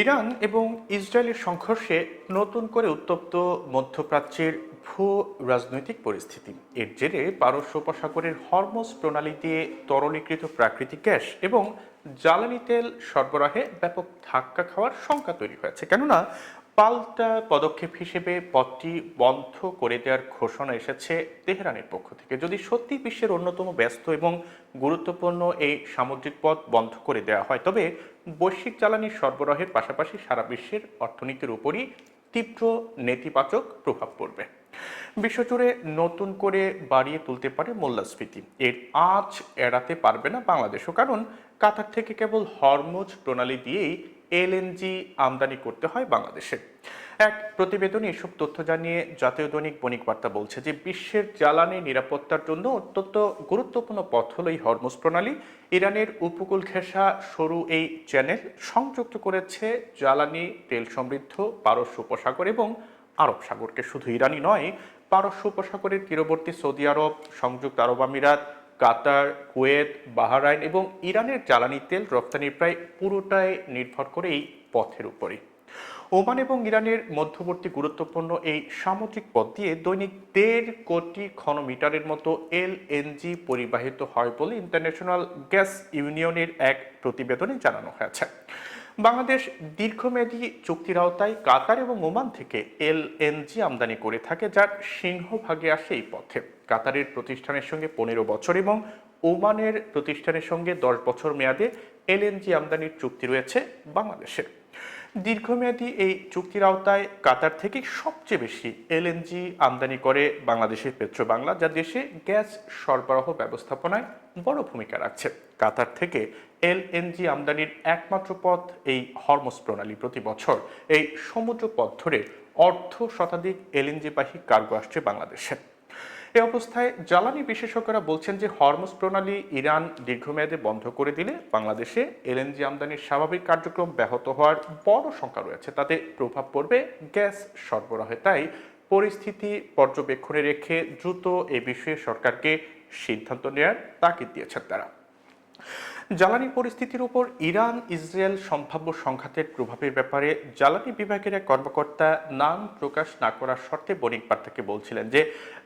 Iran এবং ইসরায়েলের সংঘর্ষে নতুন করে উত্তপ্ত মধ্যপ্রাচ্যের ভূ রাজনৈতিক পরিস্থিতি। এর জেরে পারস্য উপসাগরের হরমোজ প্রণালী দিয়ে তরলীকৃত প্রাকৃতিক গ্যাস এবং জ্বালানি তেল সরবরাহে ব্যাপক ধাক্কা খাওয়ার শঙ্কা তৈরি হয়েছে। কেননা পাল্টা পদক্ষেপ হিসেবে পথটি বন্ধ করে দেওয়ার ঘোষণা এসেছে তেহরানের পক্ষ থেকে। যদি সত্যি বিশ্বের অন্যতম ব্যস্ত এবং গুরুত্বপূর্ণ এই সামুদ্রিক পথ বন্ধ করে দেওয়া হয়, তবে বৈশ্বিক জ্বালানি সরবরাহের পাশাপাশি সারা বিশ্বের অর্থনীতির উপরই তীব্র নেতিবাচক প্রভাব পড়বে। বিশ্বজুড়ে নতুন করে বাড়িয়ে তুলতে পারে মূল্যস্ফীতি এর আঁচ এড়াতে পারবে না বাংলাদেশও, কারণ কাতার থেকে কেবল হরমোজ প্রণালী দিয়েই এলএনজি আমদানি করতে হয় বাংলাদেশে। এক প্রতিবেদনে এসব তথ্য জানিয়ে জাতীয় দৈনিক বণিক বার্তা বলছে যে, বিশ্বের জ্বালানি নিরাপত্তার জন্য অত্যন্ত গুরুত্বপূর্ণ পথ হল এই হরমোজ প্রণালী। ইরানের উপকূল ঘেঁষা সরু এই চ্যানেল সংযুক্ত করেছে জ্বালানি, তেল সমৃদ্ধ, পারস্য উপসাগর এবং আরব সাগরকে। শুধু ইরানই নয়, পারস্য উপসাগরের তীরবর্তী সৌদি আরব, সংযুক্ত আরব আমিরাত কাতার, কুয়েত, বাহারাইন এবং ইরানের জ্বালানি তেল রপ্তানির প্রায় পুরোটাই নির্ভর করে এই পথের উপরই। ওমান এবং ইরানের মধ্যবর্তী গুরুত্বপূর্ণ এই সামুদ্রিক পথ দিয়ে দৈনিক দেড় কোটি ঘনমিটারের মতো এলএনজি পরিবাহিত হয় বলে ইন্টারন্যাশনাল গ্যাস ইউনিয়নের এক প্রতিবেদনে জানানো হয়েছে। বাংলাদেশ দীর্ঘমেয়াদী চুক্তির আওতায় কাতার এবং ওমান থেকে এলএনজি আমদানি করে থাকে, যার সিংহভাগে আসে এই পথে। কাতারের প্রতিষ্ঠানের সঙ্গে পনেরো বছর এবং ওমানের প্রতিষ্ঠানের সঙ্গে দশ বছর মেয়াদে এলএনজি আমদানির চুক্তি রয়েছে বাংলাদেশের। দীর্ঘমেয়াদী এই চুক্তির আওতায় কাতার থেকে সবচেয়ে বেশি এলএনজি আমদানি করে বাংলাদেশের পেট্রো বাংলা যা দেশে গ্যাস সরবরাহ ব্যবস্থাপনায় বড় ভূমিকা রাখছে। কাতার থেকে এলএনজি আমদানির একমাত্র পথ এই হরমোস প্রণালী প্রতি বছর। এই সমুদ্র পথ ধরে অর্ধ শতাধিক এলএনজিবাহী কার্গো আসছে বাংলাদেশে। এ অবস্থায় জ্বালানি বিশেষজ্ঞরা বলছেন যে হরমুজ প্রণালী ইরান দীর্ঘমেয়াদে বন্ধ করে দিলে বাংলাদেশে এলএনজি আমদানির স্বাভাবিক কার্যক্রম ব্যাহত হওয়ার বড় সংখ্যা রয়েছে। তাতে প্রভাব পড়বে গ্যাস সরবরাহে। তাই পরিস্থিতি পর্যবেক্ষণে রেখে দ্রুত এ বিষয়ে সরকারকে সিদ্ধান্ত নেওয়ার তাগিদ দিয়েছেন তারা। জ্বালানি পরিস্থিতির উপর ইরান, ইসরায়েল সম্ভাব্য সংঘাতের প্রভাবের ব্যাপারে জ্বালানি বিভাগের এক কর্মকর্তা নাম প্রকাশ না করার শর্তে বণিক বার্তাকে বলছিলেন যে,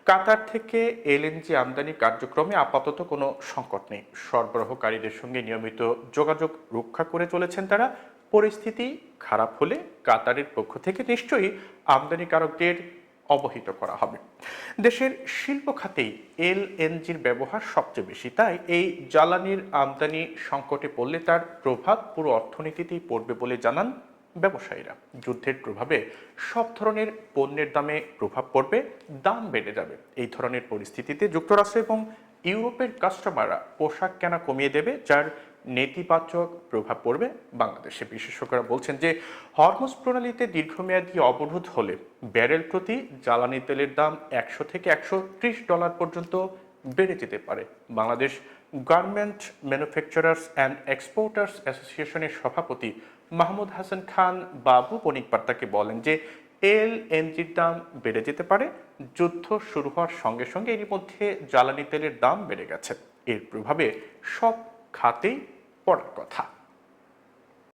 কাতার থেকে এলএনজি আমদানি কার্যক্রমে আপাতত কোনো সংকট নেই। সরবরাহকারীদের সঙ্গে নিয়মিত যোগাযোগ রক্ষা করে চলেছেন তারা। পরিস্থিতি খারাপ হলে কাতারের পক্ষ থেকে নিশ্চয়ই আমদানিকারকদের অবহিত করা হবে। দেশের শিল্প খাতেই এলএনজির ব্যবহার সবচেয়ে বেশি। তাই এই জ্বালানির আমদানি সংকটে পড়লে তার প্রভাব পুরো অর্থনীতিতেই পড়বে বলে জানান ব্যবসায়ীরা। যুদ্ধের প্রভাবে সব ধরনের পণ্যের দামে প্রভাব পড়বে, দাম বেড়ে যাবে। এই ধরনের পরিস্থিতিতে যুক্তরাষ্ট্র এবং ইউরোপের কাস্টমাররা পোশাক কেনা কমিয়ে দেবে, যার নেতিবাচক প্রভাব পড়বে বাংলাদেশে। বিশেষজ্ঞরা বলছেন যে হরমোজ প্রণালীতে দীর্ঘমেয়াদী অবরোধ হলে ব্যারেল প্রতি জ্বালানি তেলের দাম একশো থেকে একশো ত্রিশ ডলার পর্যন্ত বেড়ে যেতে পারে। Bangladesh garment manufacturers and exporters অ্যাসোসিয়েশনের সভাপতি মাহমুদ হাসান খান বাবু বণিক বার্তাকে বলেন যে, এল এনজির দাম বেড়ে যেতে পারে, যুদ্ধ শুরু হওয়ার সঙ্গে সঙ্গে এরই মধ্যে জ্বালানি তেলের দাম বেড়ে গেছে। এর প্রভাবে সব খাতেই পড়ার কথা।